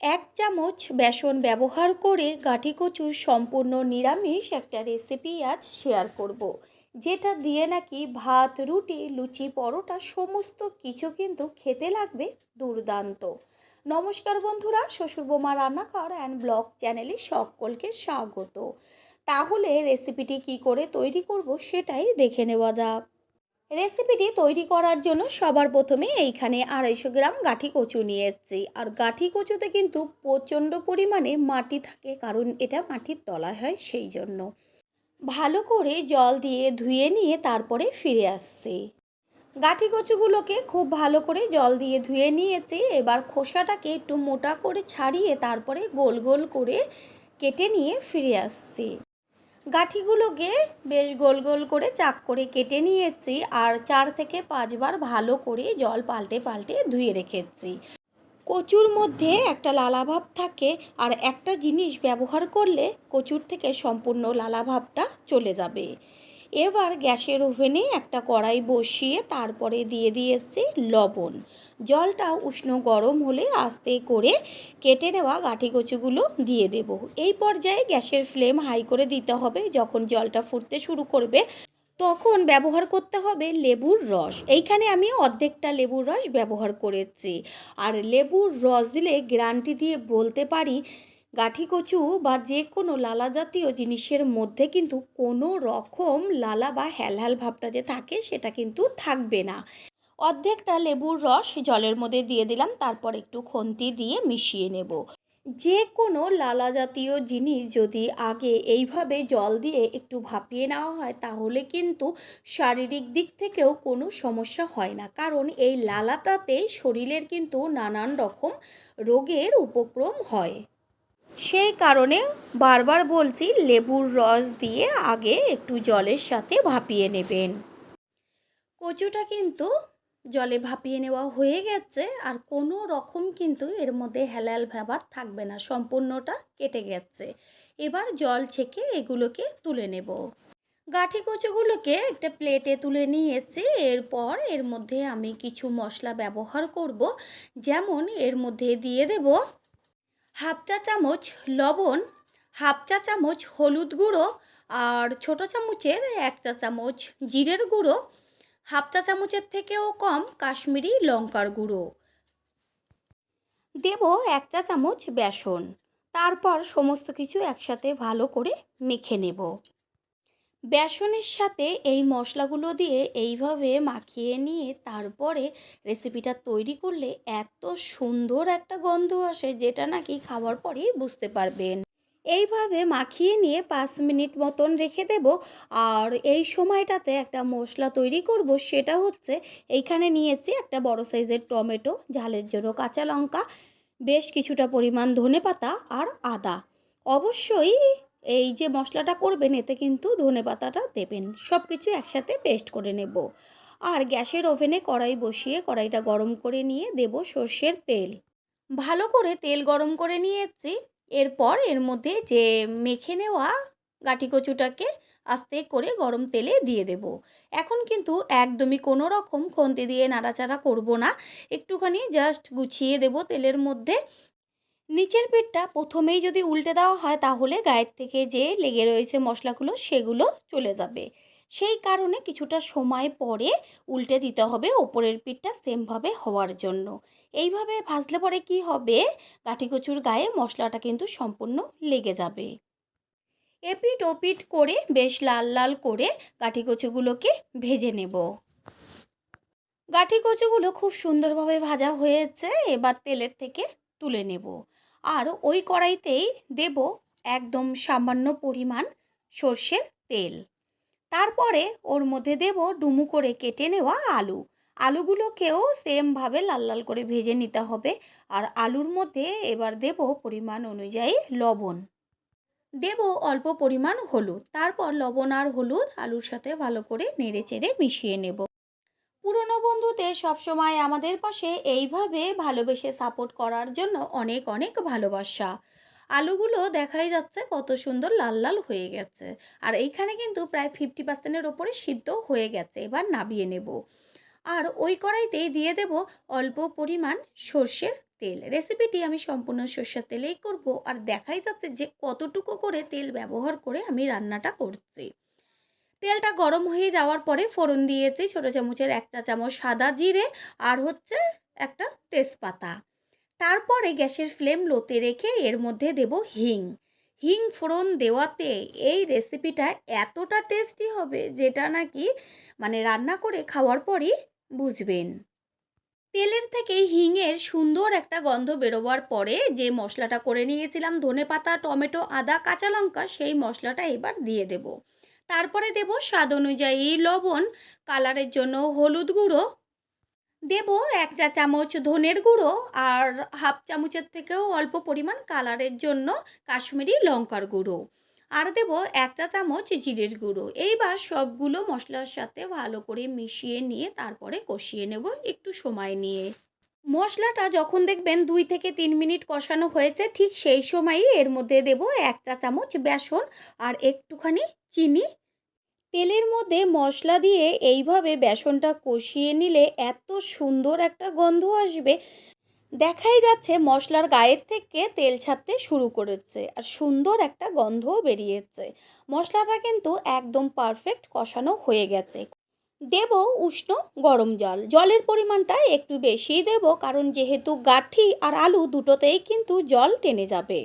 এক চামচ বেসন ব্যবহার করে গাঁঠি কচুর সম্পূর্ণ নিরামিষ একটা রেসিপি আজ শেয়ার করব। যেটা দিয়ে নাকি ভাত, রুটি, লুচি, পরোটা সমস্ত কিছু কিন্তু খেতে লাগবে দুর্দান্ত। নমস্কার বন্ধুরা শ্বশুর বোমা রান্নাঘর অ্যান্ড ব্লগ চ্যানেলে সকলকে স্বাগত। তাহলে রেসিপিটি কি করে তৈরি করব সেটাই দেখে নেওয়া যাক। রেসিপিটি তৈরি করার জন্য সবার প্রথমে এইখানে আড়াইশো গ্রাম গাঠি কচু নিয়ে এসেছি আর গাঠি কচুতে কিন্তু প্রচণ্ড পরিমাণে মাটি থাকে, কারণ এটা মাটির তলা হয় সেই জন্য। ভালো করে জল দিয়ে ধুয়ে নিয়ে তারপরে ফিরে আসছি। গাঠি কচুগুলোকে খুব ভালো করে জল দিয়ে ধুয়ে নিয়েছি। এবার খোসাটাকে একটু মোটা করে ছাড়িয়ে তারপরে গোল গোল করে কেটে নিয়ে ফিরে আসছি। গাঠিগুলোকে বেশ গোল গোল করে চাক করে কেটে নিয়েছি আর চার থেকে পাঁচবার ভালো করে জল পাল্টে পাল্টে ধুয়ে রেখেছি। কচুর মধ্যে একটা লালাভাব থাকে আর একটা জিনিস ব্যবহার করলে কচুর থেকে সম্পূর্ণ লালাভাবটা চলে যাবে। এবার গ্যাসের ওভেনে একটা কড়াই বসিয়ে তারপরে দিয়ে দিয়েছি লবণ। জলটা উষ্ণ গরম হলে আস্তে করে কেটে নেওয়া গাঁঠি কচুগুলো দিয়ে দেব। এই পর্যায়ে গ্যাসের ফ্লেম হাই করে দিতে হবে। যখন জলটা ফুটতে শুরু করবে, তখন ব্যবহার করতে হবে লেবুর রস। এইখানে আমি অর্ধেকটা লেবুর রস ব্যবহার করেছি। আর লেবুর রস দিলে গ্যারান্টি দিয়ে বলতে পারি গাঠি কচু বা যে কোনো লালা জাতীয় জিনিসের মধ্যে কিন্তু কোনো রকম লালা বা হ্যালহ্যাল ভাবটা যে থাকে সেটা কিন্তু থাকবে না। অর্ধেকটা লেবুর রস জলের মধ্যে দিয়ে দিলাম, তারপর একটু খন্তি দিয়ে মিশিয়ে নেব। যে কোনো লালা জাতীয় জিনিস যদি আগে এইভাবে জল দিয়ে একটু ভাপিয়ে নেওয়া হয়, তাহলে কিন্তু শারীরিক দিক থেকেও কোনো সমস্যা হয় না। কারণ এই লালাটাতে শরীরের কিন্তু নানান রকম রোগের উপক্রম হয়। সেই কারণে বারবার বলছি লেবুর রস দিয়ে আগে একটু জলের সাথে ভাপিয়ে নেবেন। কচুটা কিন্তু জলে ভাপিয়ে নেওয়া হয়ে গেছে আর কোনো রকম কিন্তু এর মধ্যে হেলাল ভ্যাবার থাকবে না, সম্পূর্ণটা কেটে গেছে। এবার জল ছেঁকে এগুলোকে তুলে নেব। গাঠি কচুগুলোকে একটা প্লেটে তুলে নিয়েছি, এরপর এর মধ্যে আমি কিছু মশলা ব্যবহার করব, যেমন এর মধ্যে দিয়ে দেব হাফ চা চামচ লবণ, হাফ চা চামচ হলুদ গুঁড়ো আর ছোটো চামচের এক চা চামচ জিরের গুঁড়ো, হাফ চা চামচের থেকেও কম কাশ্মীরি লঙ্কার গুঁড়ো। দেব এক চা চামচ বেসন, তারপর সমস্ত কিছু একসাথে ভালো করে মেখে নেব। বেসনের সাথে এই মশলাগুলো দিয়ে এইভাবে মাখিয়ে নিয়ে তারপরে রেসিপিটা তৈরি করলে এত সুন্দর একটা গন্ধ আসে যেটা নাকি খাওয়ার পরেই বুঝতে পারবেন। এইভাবে মাখিয়ে নিয়ে পাঁচ মিনিট মতন রেখে দেব আর এই সময়টাতে একটা মশলা তৈরি করব সেটা হচ্ছে এইখানে নিয়েছি একটা বড় সাইজের টমেটো, ঝালের জন্য কাঁচা লঙ্কা, বেশ কিছুটা পরিমাণ ধনে পাতা আর আদা। অবশ্যই এই যে মশলাটা করবেন, এতে কিন্তু ধনে পাতাটা দেবেন। সব কিছু একসাথে পেস্ট করে নেব। আর গ্যাসের ওভেনে কড়াই বসিয়ে কড়াইটা গরম করে নিয়ে দেব সর্ষের তেল। ভালো করে তেল গরম করে নিয়েছি। এরপর এর মধ্যে যে মেখে নেওয়া গাঠি কচুটাকে আস্তে করে গরম তেলে দিয়ে দেব। এখন কিন্তু একদমই কোনো রকম খন্তি দিয়ে নাড়াচাড়া করব না। একটুখানি জাস্ট গুছিয়ে দেব তেলের মধ্যে। নিচের পেটটা প্রথমেই যদি উল্টে দেওয়া হয় তাহলে গায়ের থেকে যে লেগে রয়েছে মশলাগুলো সেগুলো চলে যাবে। সেই কারণে কিছুটা সময় পরে উল্টে দিতে হবে ওপরের পিঠটা সেমভাবে হওয়ার জন্য। এইভাবে ভাজলে পরে কি হবে? কাঠি কচুর গায়ে মশলাটা কিন্তু সম্পূর্ণ লেগে যাবে। এপিট ওপিট করে বেশ লাল লাল করে কাঠি কচুগুলোকে ভেজে নেব। গাঠি কচুগুলো খুব সুন্দরভাবে ভাজা হয়েছে, এবার তেলের থেকে তুলে নেব। আর ওই কড়াইতেই দেব একদম সামান্য পরিমাণ সর্ষের তেল। তারপরে ওর মধ্যে দেব ডুমু করে কেটে নেওয়া আলু। আলুগুলোকেও সেমভাবে লাল লাল করে ভেজে নিতে হবে। আর আলুর মধ্যে এবার দেব পরিমাণ অনুযায়ী লবণ। দেব অল্প পরিমাণ হলুদ। তারপর লবণ আর হলুদ আলুর সাথে ভালো করে নেড়ে চেড়ে মিশিয়ে নেব। পুরনো বন্ধুদের সবসময় আমাদের পাশে এইভাবে ভালোবেসে সাপোর্ট করার জন্য অনেক অনেক ভালোবাসা। আলুগুলো দেখাই যাচ্ছে কত সুন্দর লাল লাল হয়ে গেছে। আর এইখানে কিন্তু প্রায় ফিফটি পার্সেন্টের ওপরে সিদ্ধ হয়ে গেছে, এবার নাবিয়ে নেব। আর ওই কড়াইতেই দিয়ে দেব অল্প পরিমাণ সর্ষের তেল। রেসিপিটি আমি সম্পূর্ণ সর্ষের তেলেই করব। আর দেখাই যাচ্ছে যে কতটুকু করে তেল ব্যবহার করে আমি রান্নাটা করছি। তেলটা গরম হয়ে যাওয়ার পরে ফোড়ন দিয়েছি, ছোটো চামচের এক চা চামচ সাদা জিরে আর হচ্ছে একটা তেজপাতা। তারপরে গ্যাসের ফ্লেম লোতে রেখে এর মধ্যে দেব হিং। হিং ফোড়ন দেওয়াতে এই রেসিপিটা এতটা টেস্টি হবে যেটা নাকি মানে রান্না করে খাওয়ার পরই বুঝবেন। তেলের থেকে হিংয়ের সুন্দর একটা গন্ধ বেরোবার পরে যে মশলাটা করে নিয়েছিলাম ধনে পাতা টমেটো, আদা, কাঁচা লঙ্কা সেই মশলাটা এবার দিয়ে দেব। তারপরে দেব স্বাদ অনুযায়ী লবণ, কালারের জন্য হলুদ গুঁড়ো। দেব এক চা চামচ ধনের গুঁড়ো আর হাফ চামচের থেকেও অল্প পরিমাণ কালারের জন্য কাশ্মীরি লঙ্কার গুঁড়ো। আর দেব এক চা চামচ জিরের গুঁড়ো। এইবার সবগুলো মশলার সাথে ভালো করে মিশিয়ে নিয়ে তারপরে কষিয়ে নেব একটু সময় নিয়ে। মশলাটা যখন দেখবেন দুই থেকে তিন মিনিট কষানো হয়েছে, ঠিক সেই সময়ই এর মধ্যে দেব এক চা চামচ বেসন আর একটুখানি চিনি তেলের মধ্যে মশলা দিয়ে এইভাবে বেসনটা কষিয়ে নিলে এত সুন্দর একটা গন্ধ আসবে। দেখাই যাচ্ছে মশলার গায়ের থেকে তেল ছাড়তে শুরু করেছে আর সুন্দর একটা গন্ধও বেরিয়েছে। মশলাটা কিন্তু একদম পারফেক্ট কষানো হয়ে গেছে। দেব উষ্ণ গরম জল। জলের পরিমাণটা একটু বেশিই দেব কারণ যেহেতু গাঠি আর আলু দুটোতেই কিন্তু জল টেনে যাবে।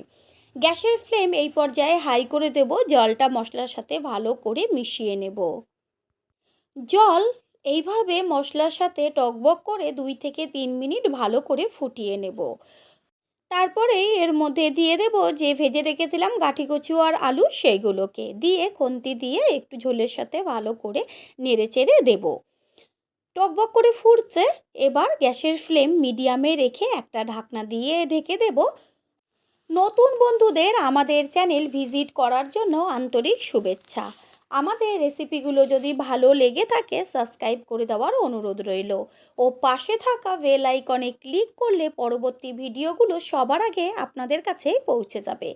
গ্যাসের ফ্লেম এই পর্যায়ে হাই করে দেব, জলটা মশলার সাথে ভালো করে মিশিয়ে নেব। জল এইভাবে মশলার সাথে টকবক করে দুই থেকে তিন মিনিট ভালো করে ফুটিয়ে নেব। তারপরে এর মধ্যে দিয়ে দেব যে ভেজে রেখেছিলাম গাঠি কচু আর আলু সেইগুলোকে, দিয়ে খন্তি দিয়ে একটু ঝোলের সাথে ভালো করে নেড়ে চেড়ে দেবো। টকবক করে ফুটছে, এবার গ্যাসের ফ্লেম মিডিয়ামে রেখে একটা ঢাকনা দিয়ে ঢেকে দেব। নতুন বন্ধুদের আমাদের চ্যানেল ভিজিট করার জন্য আন্তরিক শুভেচ্ছা। আমাদের রেসিপিগুলো যদি ভালো লেগে থাকে, সাবস্ক্রাইব করে দেওয়ার অনুরোধ রইল। ও পাশে থাকা বেল আইকনে ক্লিক করলে পরবর্তী ভিডিওগুলো সবার আগে আপনাদের কাছে পৌঁছে যাবে।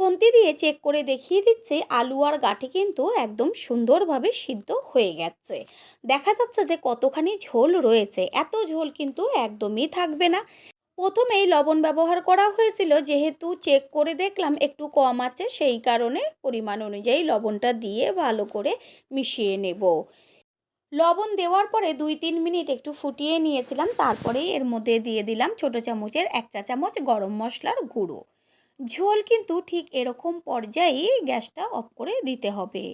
খুন্তি দিয়ে চেক করে দেখিয়ে দিচ্ছে, আলু আর গাঠি কিন্তু একদম সুন্দরভাবে সিদ্ধ হয়ে গেছে। দেখা যাচ্ছে যে কতখানি ঝোল রয়েছে। এত ঝোল কিন্তু একদমই থাকবে না। প্রথমেই লবণ ব্যবহার করা হয়েছিল, যেহেতু চেক করে দেখলাম একটু কম আছে, সেই কারণে পরিমাণ অনুযায়ী লবণটা দিয়ে ভালো করে মিশিয়ে নেব। লবণ দেওয়ার পরে দুই তিন মিনিট একটু ফুটিয়ে নিয়েছিলাম, তারপরে এর মধ্যে দিয়ে দিলাম ছোটো চামচের এক চা চামচ গরম মশলার গুঁড়ো। ঝোল কিন্তু ঠিক এরকম পর্যায়েই গ্যাসটা অফ করে দিতে হবে।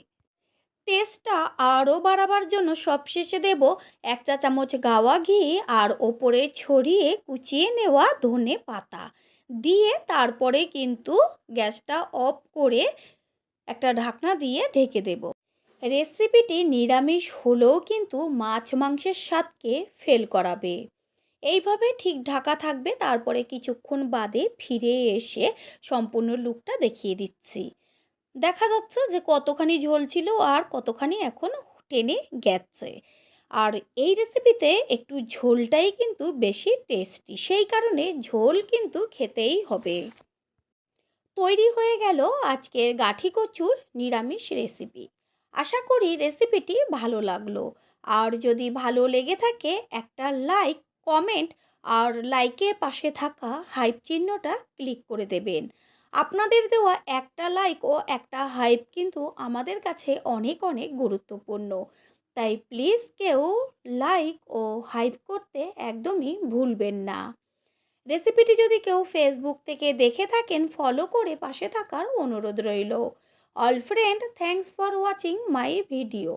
টেস্টটা আরও বাড়াবার জন্য সবশেষে দেব এক চা চামচ গাওয়া ঘি আর ওপরে ছড়িয়ে কুচিয়ে নেওয়া ধনে পাতা। দিয়ে তারপরে কিন্তু গ্যাসটা অফ করে একটা ঢাকনা দিয়ে ঢেকে দেব। রেসিপিটি নিরামিষ হলেও কিন্তু মাছ মাংসের স্বাদকে ফেল করাবে। এইভাবে ঠিক ঢাকা থাকবে, তারপরে কিছুক্ষণ বাদে ফিরে এসে সম্পূর্ণ লুকটা দেখিয়ে দিচ্ছি। দেখা যাচ্ছে যে কতখানি ঝোল ছিল আর কতখানি এখন টেনে গেছে। আর এই রেসিপিতে একটু ঝোলটাই কিন্তু বেশি টেস্টি সেই কারণে ঝোল কিন্তু খেতেই হবে। তৈরি হয়ে গেল আজকের গাঠি কচুর নিরামিষ রেসিপি আশা করি রেসিপিটি ভালো লাগল। আর যদি ভালো লেগে থাকে একটা লাইক কমেন্ট আর লাইকের পাশে থাকা হাইপ চিহ্নটা ক্লিক করে দেবেন। আপনাদের দেওয়া একটা লাইক ও একটা হাইপ কিন্তু আমাদের কাছে অনেক অনেক গুরুত্বপূর্ণ। তাই প্লিজ কেউ লাইক ও হাইপ করতে একদমই ভুলবেন না। রেসিপিটি যদি কেউ ফেসবুক থেকে দেখে থাকেন ফলো করে পাশে থাকার অনুরোধ রইল। All friend thanks for watching my video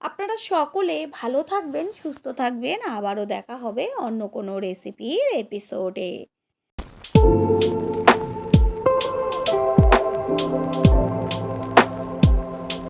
আপনারা সকলে ভালো থাকবেন, সুস্থ থাকবেন। আবারও দেখা হবে অন্য কোনো রেসিপির এপিসোডে